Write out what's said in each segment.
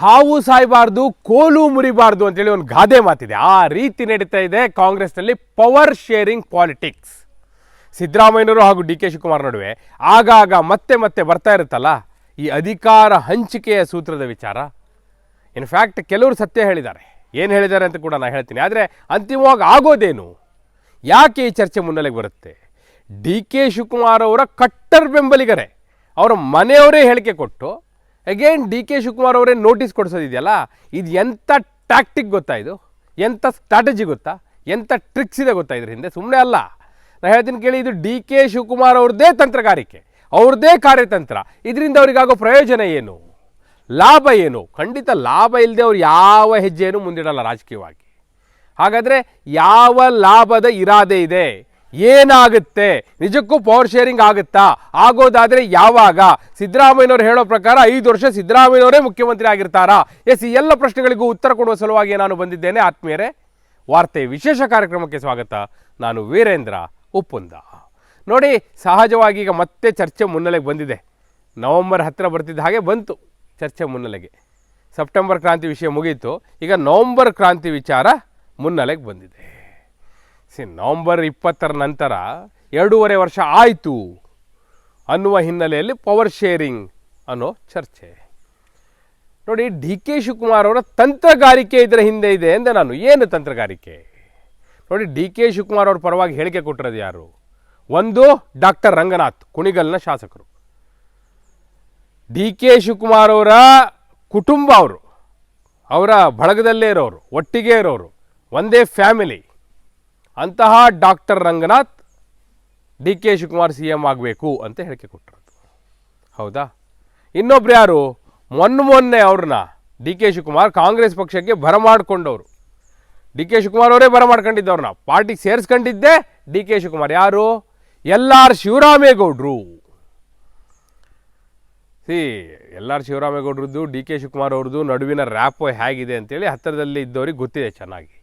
ಹಾವು ಸಾಯಬಾರ್ದು, ಕೋಲು ಮುರಿಬಾರ್ದು ಅಂತೇಳಿ ಒಂದು ಗಾದೆ ಮಾತಿದೆ. ಆ ರೀತಿ ನಡೀತಾ ಇದೆ ಕಾಂಗ್ರೆಸ್ನಲ್ಲಿ ಪವರ್ ಶೇರಿಂಗ್ ಪಾಲಿಟಿಕ್ಸ್ ಸಿದ್ದರಾಮಯ್ಯನವರು ಹಾಗೂ ಡಿ ಕೆ ಶಿವಕುಮಾರ್ ನಡುವೆ ಆಗಾಗ ಮತ್ತೆ ಮತ್ತೆ ಬರ್ತಾ ಇರುತ್ತಲ್ಲ, ಈ ಅಧಿಕಾರ ಹಂಚಿಕೆಯ ಸೂತ್ರದ ವಿಚಾರ. ಇನ್ಫ್ಯಾಕ್ಟ್ ಕೆಲವರು ಸತ್ಯ ಹೇಳಿದ್ದಾರೆ. ಏನು ಹೇಳಿದ್ದಾರೆ ಅಂತ ಕೂಡ ನಾನು ಹೇಳ್ತೀನಿ. ಆದರೆ ಅಂತಿಮವಾಗಿ ಆಗೋದೇನು? ಯಾಕೆ ಈ ಚರ್ಚೆ ಮುನ್ನೆಲೆಗೆ ಬರುತ್ತೆ? ಡಿ ಕೆ ಶಿವಕುಮಾರ್ ಅವರ ಕಟ್ಟರ್ ಬೆಂಬಲಿಗರೇ. ಅವರ ಮನೆಯವರೇ ಹೇಳಿಕೆ ಕೊಟ್ಟು ಅಗೇನ್ ಡಿ ಕೆ ಶಿವಕುಮಾರ್ ಅವರೇ ನೋಟಿಸ್ ಕೊಡಿಸೋದಿದೆಯಲ್ಲ? ಇದು ಎಂಥ ಟ್ಯಾಕ್ಟಿಕ್ ಗೊತ್ತಾ ಇದು? ಎಂಥ ಸ್ಟ್ರಾಟಜಿ ಗೊತ್ತಾ? ಎಂಥ ಟ್ರಿಕ್ಸ್ ಇದೆ ಗೊತ್ತಾ ಇದ್ರ ಹಿಂದೆ? ಸುಮ್ಮನೆ ಅಲ್ಲ. ನಾನು ಹೇಳ್ತೀನಿ ಕೇಳಿ, ಇದು ಡಿ ಕೆ ಶಿವಕುಮಾರ್ ಅವ್ರದ್ದೇ ತಂತ್ರಗಾರಿಕೆ, ಅವ್ರದ್ದೇ ಕಾರ್ಯತಂತ್ರ, ಇದರಿಂದ ಅವರಿಗಾಗೋ ಪ್ರಯೋಜನ ಏನು? ಲಾಭ ಏನು? ಖಂಡಿತ ಲಾಭ ಇಲ್ಲದೆ ಅವ್ರು ಯಾವ ಹೆಜ್ಜೆಯನ್ನು ಮುಂದಿಡಲ್ಲ ರಾಜಕೀಯವಾಗಿ. ಹಾಗಾದರೆ ಯಾವ ಲಾಭದ ಇರಾದೆ ಇದೆ? ಏನಾಗುತ್ತೆ? ನಿಜಕ್ಕೂ ಪವರ್ ಶೇರಿಂಗ್ ಆಗುತ್ತಾ? ಆಗೋದಾದರೆ ಯಾವಾಗ? ಸಿದ್ದರಾಮಯ್ಯನವರು ಹೇಳೋ ಪ್ರಕಾರ ಐದು ವರ್ಷ ಸಿದ್ದರಾಮಯ್ಯನವರೇ ಮುಖ್ಯಮಂತ್ರಿ ಆಗಿರ್ತಾರಾ? ಎಸ್ ಎಲ್ಲ ಪ್ರಶ್ನೆಗಳಿಗೂ ಉತ್ತರ ಕೊಡುವ ಸಲುವಾಗಿ ನಾನು ಬಂದಿದ್ದೇನೆ. ಆತ್ಮೀಯರೇ, ವಾರ್ತೆ ವಿಶೇಷ ಕಾರ್ಯಕ್ರಮಕ್ಕೆ ಸ್ವಾಗತ. ನಾನು ವೀರೇಂದ್ರ ಉಪ್ಪುಂದ. ನೋಡಿ, ಸಹಜವಾಗಿ ಈಗ ಮತ್ತೆ ಚರ್ಚೆ ಮುನ್ನೆಲೆಗೆ ಬಂದಿದೆ. ನವೆಂಬರ್ ಹತ್ತಿರ ಬರ್ತಿದ್ದ ಹಾಗೆ ಬಂತು ಚರ್ಚೆ ಮುನ್ನೆಲೆಗೆ. ಸೆಪ್ಟೆಂಬರ್ ಕ್ರಾಂತಿ ವಿಷಯ ಮುಗೀತು. ಈಗ ನವೆಂಬರ್ ಕ್ರಾಂತಿ ವಿಚಾರ ಮುನ್ನೆಲೆಗೆ ಬಂದಿದೆ. ಸಿ ನವಂಬರ್ ಇಪ್ಪತ್ತರ ನಂತರ ಎರಡೂವರೆ ವರ್ಷ ಆಯಿತು ಅನ್ನುವ ಹಿನ್ನೆಲೆಯಲ್ಲಿ ಪವರ್ ಶೇರಿಂಗ್ ಅನ್ನೋ ಚರ್ಚೆ. ನೋಡಿ, ಡಿ ಕೆ ಶಿವಕುಮಾರ್ ಅವರ ತಂತ್ರಗಾರಿಕೆ ಇದರ ಹಿಂದೆ ಇದೆ ಎಂದೆ ನಾನು. ಏನು ತಂತ್ರಗಾರಿಕೆ? ನೋಡಿ, ಡಿ ಕೆ ಶಿವಕುಮಾರ್ ಅವ್ರ ಪರವಾಗಿ ಹೇಳಿಕೆ ಕೊಟ್ಟಿರೋದು ಯಾರು? ಒಂದು, ಡಾಕ್ಟರ್ ರಂಗನಾಥ್, ಕುಣಿಗಲ್ನ ಶಾಸಕರು. ಡಿ ಕೆ ಶಿವಕುಮಾರ್ ಅವರ ಕುಟುಂಬ ಅವರು, ಅವರ ಬಳಗದಲ್ಲೇ ಇರೋರು, ಒಟ್ಟಿಗೆ ಇರೋರು, ಒಂದೇ ಫ್ಯಾಮಿಲಿ ಅಂತಹ doctor Ranganath D K Shivakumar C M ಆಗಬೇಕು ಅಂತ ಹೇಳಿಕೆ ಕೊಟ್ಟಿರೋದು. ಹೌದಾ? ಇನ್ನೊಬ್ರು ಯಾರು? ಮೊನ್ನೆ ಮೊನ್ನೆ ಅವ್ರನ್ನ ಡಿ ಕೆ ಶಿವಕುಮಾರ್ ಕಾಂಗ್ರೆಸ್ ಪಕ್ಷಕ್ಕೆ ಬರಮಾಡಿಕೊಂಡವರು ಡಿ ಕೆ ಶಿವಕುಮಾರ್ ಅವರೇ ಬರಮಾಡ್ಕೊಂಡಿದ್ದವ್ರನ್ನ ಪಾರ್ಟಿಗೆ ಸೇರಿಸ್ಕೊಂಡಿದ್ದೇ ಡಿ ಕೆ ಶಿವಕುಮಾರ್ ಯಾರು? ಎಲ್ ಆರ್ ಶಿವರಾಮೇಗೌಡರು. ಸಿ, ಎಲ್ ಆರ್ ಶಿವರಾಮೇಗೌಡ್ರದ್ದು, ಡಿ ಕೆ ಶಿವಕುಮಾರ್ ಅವ್ರದ್ದು ನಡುವಿನ ರ್ಯಾಪೋ ಹೇಗಿದೆ ಅಂತೇಳಿ ಹತ್ತಿರದಲ್ಲಿ ಇದ್ದವ್ರಿಗೆ ಗೊತ್ತಿದೆ ಚೆನ್ನಾಗಿ.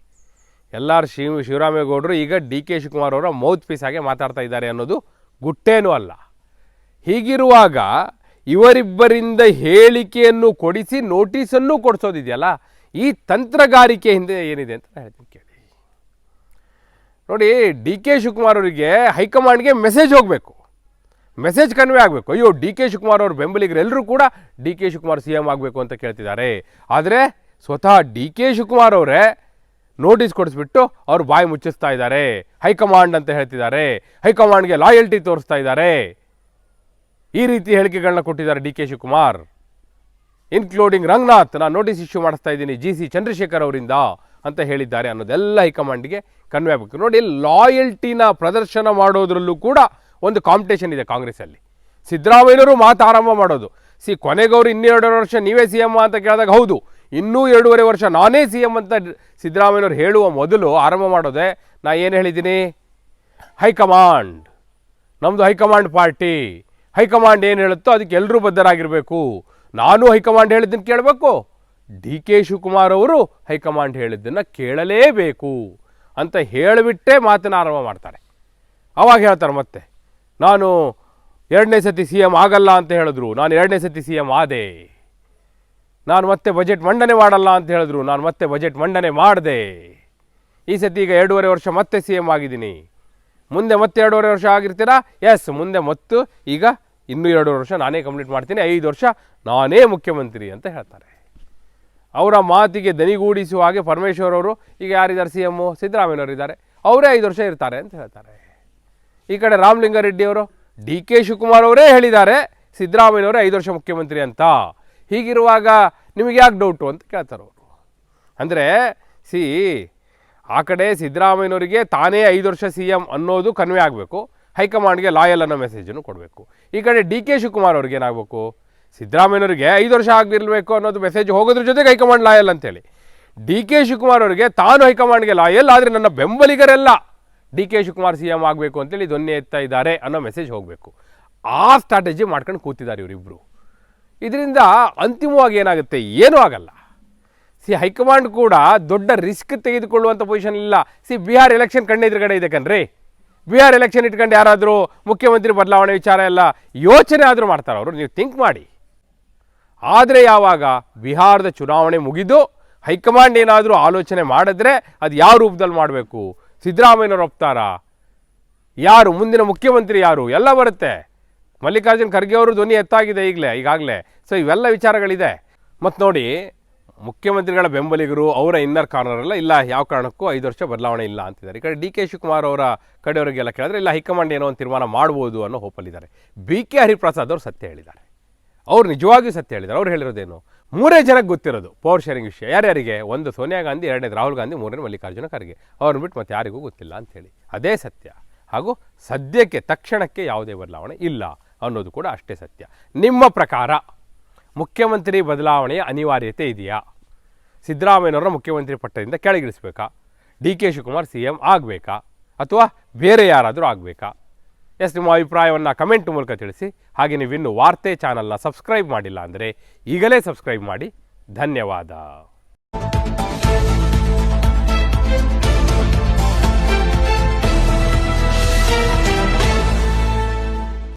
ಎಲ್ ಆರ್ ಶಿವ ಶಿವರಾಮೇಗೌಡರು ಈಗ ಡಿ ಕೆ ಶಿವಕುಮಾರ್ ಅವರ ಮೌತ್ ಪೀಸ್ ಆಗಿ ಮಾತಾಡ್ತಾ ಇದ್ದಾರೆ ಅನ್ನೋದು ಗುಟ್ಟೇನೂ ಅಲ್ಲ. ಹೀಗಿರುವಾಗ ಇವರಿಬ್ಬರಿಂದ ಹೇಳಿಕೆಯನ್ನು ಕೊಡಿಸಿ ನೋಟಿಸನ್ನು ಕೊಡಿಸೋದಿದೆಯಲ್ಲ, ಈ ತಂತ್ರಗಾರಿಕೆ ಹಿಂದೆ ಏನಿದೆ ಅಂತ ಹೇಳ್ತೀನಿ ಕೇಳಿ. ನೋಡಿ, ಡಿ ಕೆ ಶಿವಕುಮಾರ್ ಅವರಿಗೆ ಹೈಕಮಾಂಡ್ಗೆ ಮೆಸೇಜ್ ಹೋಗಬೇಕು. ಮೆಸೇಜ್ ಕನ್ವೆ ಆಗಬೇಕು. ಅಯ್ಯೋ, ಡಿ ಕೆ ಶಿವಕುಮಾರ್ ಬೆಂಬಲಿಗರು ಬೆಂಬಲಿಗರೆಲ್ಲರೂ ಕೂಡ D K Shivakumar C M ಆಗಬೇಕು ಅಂತ ಕೇಳ್ತಿದ್ದಾರೆ. ಆದರೆ ಸ್ವತಃ ಡಿ ಕೆ ಶಿವಕುಮಾರ್ ಅವರೇ ನೋಟಿಸ್ ಕೊಡಿಸ್ಬಿಟ್ಟು ಅವ್ರು ಬಾಯಿ ಮುಚ್ಚಿಸ್ತಾ ಇದ್ದಾರೆ. ಹೈಕಮಾಂಡ್ ಅಂತ ಹೇಳ್ತಿದ್ದಾರೆ. ಹೈಕಮಾಂಡ್ಗೆ ಲಾಯಲ್ಟಿ ತೋರಿಸ್ತಾ ಇದ್ದಾರೆ. ಈ ರೀತಿ ಹೇಳಿಕೆಗಳನ್ನ ಕೊಟ್ಟಿದ್ದಾರೆ D K Shivakumar. Including Ranganath, ನಾನು ನೋಟಿಸ್ ಇಶ್ಯೂ ಮಾಡಿಸ್ತಾ ಇದ್ದೀನಿ ಜಿ ಸಿ ಚಂದ್ರಶೇಖರ್ ಅವರಿಂದ ಅಂತ ಹೇಳಿದ್ದಾರೆ ಅನ್ನೋದೆಲ್ಲ ಹೈಕಮಾಂಡ್ಗೆ ಕನ್ವೆ ಆಗಬೇಕು. ನೋಡಿ ಲಾಯಲ್ಟಿನ ಪ್ರದರ್ಶನ ಮಾಡೋದ್ರಲ್ಲೂ ಕೂಡ ಒಂದು ಕಾಂಪಿಟೇಷನ್ ಇದೆ ಕಾಂಗ್ರೆಸ್ಸಲ್ಲಿ. ಸಿದ್ದರಾಮಯ್ಯನವರು ಮಾತು ಆರಂಭ ಮಾಡೋದು. ಸಿ, ಕೊನೆಗೌರು ಇನ್ನೆರಡು ವರ್ಷ ನೀವೇ ಸಿ ಅಂತ ಕೇಳಿದಾಗ ಹೌದು. ಇನ್ನೂ ಎರಡೂವರೆ ವರ್ಷ ನಾನೇ ಸಿ ಎಂ ಅಂತ ಸಿದ್ದರಾಮಯ್ಯವ್ರು ಹೇಳುವ ಮೊದಲು ಆರಂಭ ಮಾಡೋದೆ, ನಾ ಏನು ಹೇಳಿದ್ದೀನಿ? ಹೈಕಮಾಂಡ್. ನಮ್ಮದು ಹೈಕಮಾಂಡ್ ಪಾರ್ಟಿ. ಹೈಕಮಾಂಡ್ ಏನು ಹೇಳುತ್ತೋ ಅದಕ್ಕೆ ಎಲ್ಲರೂ ಬದ್ಧರಾಗಿರಬೇಕು. ನಾನು ಹೈಕಮಾಂಡ್ ಹೇಳಿದ್ದನ್ನು ಕೇಳಬೇಕು. ಡಿ ಕೆ ಶಿವಕುಮಾರ್ ಅವರು ಹೈಕಮಾಂಡ್ ಹೇಳಿದ್ದನ್ನು ಕೇಳಲೇಬೇಕು ಅಂತ ಹೇಳಿಬಿಟ್ಟೇ ಮಾತನ್ನು ಆರಂಭ ಮಾಡ್ತಾರೆ. ಅವಾಗ ಹೇಳ್ತಾರೆ ಮತ್ತೆ, ನಾನು ಎರಡನೇ ಸತಿ ಸಿ ಎಂ ಆಗಲ್ಲ ಅಂತ ಹೇಳಿದ್ರು, ನಾನು ಎರಡನೇ ಸತಿ ಸಿ ಎಂ ಆದೆ. ನಾನು ಮತ್ತೆ ಬಜೆಟ್ ಮಂಡನೆ ಮಾಡಲ್ಲ ಅಂತ ಹೇಳಿದ್ರು. ನಾನು ಮತ್ತೆ ಬಜೆಟ್ ಮಂಡನೆ ಮಾಡಿದೆ. ಈ ಸತಿ ಈಗ ಎರಡೂವರೆ ವರ್ಷ ಮತ್ತೆ ಸಿ ಎಂ ಆಗಿದ್ದೀನಿ. ಮುಂದೆ ಮತ್ತೆ ಎರಡೂವರೆ ವರ್ಷ ಆಗಿರ್ತೀರಾ? ಎಸ್ ಮುಂದೆ ಮತ್ತು ಈಗ ಇನ್ನೂ ಎರಡೂವರೆ ವರ್ಷ ನಾನೇ ಕಂಪ್ಲೀಟ್ ಮಾಡ್ತೀನಿ. ಐದು ವರ್ಷ ನಾನೇ ಮುಖ್ಯಮಂತ್ರಿ ಅಂತ ಹೇಳ್ತಾರೆ. ಅವರ ಮಾತಿಗೆ ದನಿಗೂಡಿಸುವ ಹಾಗೆ ಪರಮೇಶ್ವರ್ ಅವರು, ಈಗ ಯಾರಿದ್ದಾರೆ ಸಿ ಎಮ್ಮು ಸಿದ್ದರಾಮಯ್ಯನವರು ಇದ್ದಾರೆ. ಅವರೇ ಐದು ವರ್ಷ ಇರ್ತಾರೆ ಅಂತ ಹೇಳ್ತಾರೆ. ಈ ಕಡೆ ರಾಮಲಿಂಗಾರೆಡ್ಡಿಯವರು ಡಿ ಕೆ ಶಿವಕುಮಾರ್ ಅವರೇ ಹೇಳಿದ್ದಾರೆ ಸಿದ್ದರಾಮಯ್ಯನವರೇ ಐದು ವರ್ಷ ಮುಖ್ಯಮಂತ್ರಿ ಅಂತ. ಹೀಗಿರುವಾಗ ನಿಮಗೆ ಯಾಕೆ ಡೌಟು ಅಂತ ಕೇಳ್ತಾರೆ ಅವರು. ಅಂದರೆ, ಸಿ, ಆ ಕಡೆ ಸಿದ್ದರಾಮಯ್ಯನವರಿಗೆ ತಾನೇ ಐದು ವರ್ಷ ಸಿ ಎಂ ಅನ್ನೋದು ಕನ್ವೆ ಆಗಬೇಕು, ಹೈಕಮಾಂಡ್ಗೆ ಲಾಯಲ್ ಅನ್ನೋ ಮೆಸೇಜನ್ನು ಕೊಡಬೇಕು. ಈ ಕಡೆ ಡಿ ಕೆ ಶಿವಕುಮಾರ್ ಅವ್ರಿಗೆ ಏನಾಗಬೇಕು ಸಿದ್ದರಾಮಯ್ಯನವರಿಗೆ ಐದು ವರ್ಷ ಆಗಿರಬೇಕು ಅನ್ನೋದು ಮೆಸೇಜ್ ಹೋಗೋದ್ರ ಜೊತೆಗೆ ಹೈಕಮಾಂಡ್ ಲಾಯಲ್ ಅಂತೇಳಿ. ಡಿ ಕೆ ಶಿವಕುಮಾರ್ ಅವರಿಗೆ ತಾನು ಹೈಕಮಾಂಡ್ಗೆ ಲಾಯಲ್ ಆದರೆ ನನ್ನ ಬೆಂಬಲಿಗರೆಲ್ಲ D K Shivakumar C M ಆಗಬೇಕು ಅಂತೇಳಿ ದೊನ್ನೆ ಎತ್ತಾ ಇದ್ದಾರೆ ಅನ್ನೋ ಮೆಸೇಜ್ ಹೋಗಬೇಕು. ಆ ಸ್ಟ್ರಾಟಜಿ ಮಾಡ್ಕೊಂಡು ಕೂತಿದ್ದಾರೆ ಇವರಿಬ್ಬರು ಇದರಿಂದ ಅಂತಿಮವಾಗಿ ಏನಾಗುತ್ತೆ? ಏನೂ ಆಗಲ್ಲ. ಸಿ, ಹೈಕಮಾಂಡ್ ಕೂಡ ದೊಡ್ಡ ರಿಸ್ಕ್ ತೆಗೆದುಕೊಳ್ಳುವಂಥ ಪೊಸಿಷನ್ ಇಲ್ಲ. ಸಿ, ಬಿಹಾರ್ ಎಲೆಕ್ಷನ್ ಕಣ್ಣೆದುರುಗಡೆ ಇದೆ ಕಣ್ರಿ. ಬಿಹಾರ್ ಎಲೆಕ್ಷನ್ ಇಟ್ಕೊಂಡು ಯಾರಾದರೂ ಮುಖ್ಯಮಂತ್ರಿ ಬದಲಾವಣೆ ವಿಚಾರ ಎಲ್ಲ ಯೋಚನೆ ಆದರೂ ಮಾಡ್ತಾರೆ ಅವರು. ನೀವು ಥಿಂಕ್ ಮಾಡಿ. ಆದರೆ ಯಾವಾಗ ಬಿಹಾರದ ಚುನಾವಣೆ ಮುಗಿದು ಹೈಕಮಾಂಡ್ ಏನಾದರೂ ಆಲೋಚನೆ ಮಾಡಿದ್ರೆ ಅದು ಯಾವ ರೂಪದಲ್ಲಿ ಮಾಡಬೇಕು? ಸಿದ್ದರಾಮಯ್ಯನವ್ರು ಒಪ್ತಾರಾ? ಯಾರು? ಮುಂದಿನ ಮುಖ್ಯಮಂತ್ರಿ ಯಾರು? ಎಲ್ಲ ಬರುತ್ತೆ. ಮಲ್ಲಿಕಾರ್ಜುನ್ ಖರ್ಗೆ ಅವರು ಧ್ವನಿ ಎತ್ತಾಗಿದೆ ಈಗಲೇ, ಈಗಾಗಲೇ. ಸೊ ಇವೆಲ್ಲ ವಿಚಾರಗಳಿದೆ. ಮತ್ತು ನೋಡಿ, ಮುಖ್ಯಮಂತ್ರಿಗಳ ಬೆಂಬಲಿಗರು ಅವರ ಇನ್ನರ್ ಕಾರ್ನರ್ ಎಲ್ಲ ಇಲ್ಲ ಯಾವ ಕಾರಣಕ್ಕೂ ಐದು ವರ್ಷ ಬದಲಾವಣೆ ಇಲ್ಲ ಅಂತಿದ್ದಾರೆ. ಈ ಕಡೆ ಡಿ ಕೆ ಶಿವಕುಮಾರ್ ಅವರ ಕಡೆಯವರಿಗೆಲ್ಲ ಕೇಳಿದ್ರೆ, ಇಲ್ಲ, ಹೈಕಮಾಂಡ್ ಏನೋ ಒಂದು ತೀರ್ಮಾನ ಮಾಡ್ಬೋದು ಅನ್ನೋ ಹೋಪಲ್ಲಿದ್ದಾರೆ. ಬಿ ಕೆ ಹರಿಪ್ರಸಾದ್ ಅವರು ಸತ್ಯ ಹೇಳಿದ್ದಾರೆ. ಅವ್ರು ನಿಜವಾಗಿಯೂ ಸತ್ಯ ಹೇಳಿದ್ದಾರೆ. ಅವ್ರು ಹೇಳಿರೋದೇನು? ಮೂರೇ ಜನಕ್ಕೆ ಗೊತ್ತಿರೋದು, ಪವರ್ ಶೇರಿಂಗ್ ವಿಷಯ. ಯಾರ್ಯಾರಿಗೆ? ಒಂದು ಸೋನಿಯಾ ಗಾಂಧಿ, ಎರಡನೇದು ರಾಹುಲ್ ಗಾಂಧಿ ಮೂರನೇ ಮಲ್ಲಿಕಾರ್ಜುನ ಖರ್ಗೆ. ಅವ್ರನ್ನ ಬಿಟ್ಟು ಮತ್ತೆ ಯಾರಿಗೂ ಗೊತ್ತಿಲ್ಲ ಅಂತೇಳಿ ಅದೇ ಸತ್ಯ. ಹಾಗೂ ಸದ್ಯಕ್ಕೆ, ತಕ್ಷಣಕ್ಕೆ ಯಾವುದೇ ಬದಲಾವಣೆ ಇಲ್ಲ. ಅನ್ನೋದು ಕೂಡ ಅಷ್ಟೇ ಸತ್ಯ. ನಿಮ್ಮ ಪ್ರಕಾರ ಮುಖ್ಯಮಂತ್ರಿ ಬದಲಾವಣೆಯ ಅನಿವಾರ್ಯತೆ ಇದೆಯಾ? ಸಿದ್ದರಾಮಯ್ಯನವರ ಮುಖ್ಯಮಂತ್ರಿ ಪಟ್ಟದಿಂದ ಕೆಳಗಿಳಿಸ್ಬೇಕಾ? D K Shivakumar C M ಆಗಬೇಕಾ? ಅಥವಾ ಬೇರೆ ಯಾರಾದರೂ ಆಗಬೇಕಾ? ಎಸ್, ನಿಮ್ಮ ಅಭಿಪ್ರಾಯವನ್ನು ಕಮೆಂಟ್ ಮೂಲಕ ತಿಳಿಸಿ. ಹಾಗೆ ನೀವಿನ್ನು ವಾರ್ತೆ ಚಾನಲ್ನ ಸಬ್ಸ್ಕ್ರೈಬ್ ಮಾಡಿಲ್ಲ ಅಂದರೆ ಈಗಲೇ ಸಬ್ಸ್ಕ್ರೈಬ್ ಮಾಡಿ. ಧನ್ಯವಾದ.